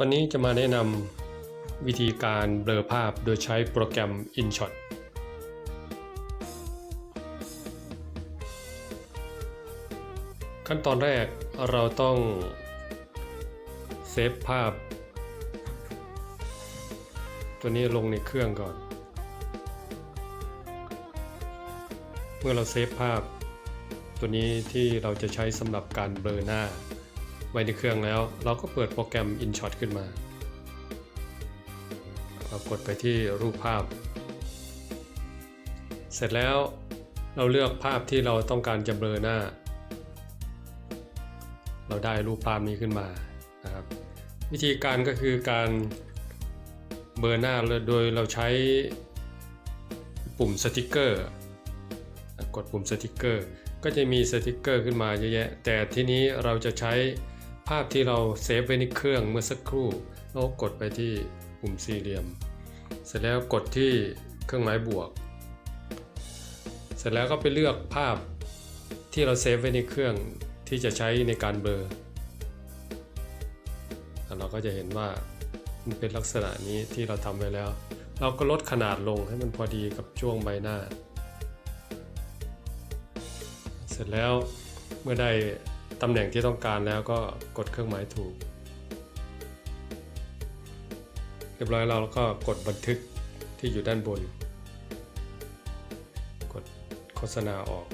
วันนี้จะมาแนะนำวิธีการเบลอภาพโดยใช้โปรแกรม InShot ขั้นตอนแรกเราต้องเซฟภาพ ตัวนี้ลงในเครื่องก่อน เมื่อเราเซฟภาพ ตัวนี้ที่เราจะใช้สำหรับการเบลอหน้า ไว้ในเครื่องแล้ว เราก็เปิดโปรแกรม InShot ขึ้นมาเรากดไปที่รูปภาพ เสร็จแล้วเราเลือกภาพที่เราต้องการจะเบลอหน้า เราได้รูปภาพนี้ขึ้นมานะครับวิธีการก็คือการเบลอหน้าโดยเราใช้ปุ่มสติกเกอร์กดปุ่มสติกเกอร์ก็จะมีสติกเกอร์ขึ้นมาเยอะแยะ แต่ที่นี้เราจะใช้ ภาพที่เราเซฟไว้ในเครื่องเมื่อสักครู่แล้วกดไปที่ปุ่มสี่เหลี่ยม เสร็จแล้วกดที่เครื่องหมายบวก เสร็จแล้วก็ไปเลือกภาพที่เราเซฟไว้ในเครื่องที่จะใช้ในการเบลอแล้วเราก็จะเห็นว่ามันเป็นลักษณะนี้ที่เราทำไว้แล้ว เราก็ลดขนาดลงให้มันพอดีกับช่วงใบหน้า เสร็จแล้วเมื่อได้ ตำแหน่งที่ต้องการแล้วก็กดเครื่องหมายถูก เรียบร้อยแล้วเราก็กดบันทึกที่อยู่ด้านบน กดโฆษณาออก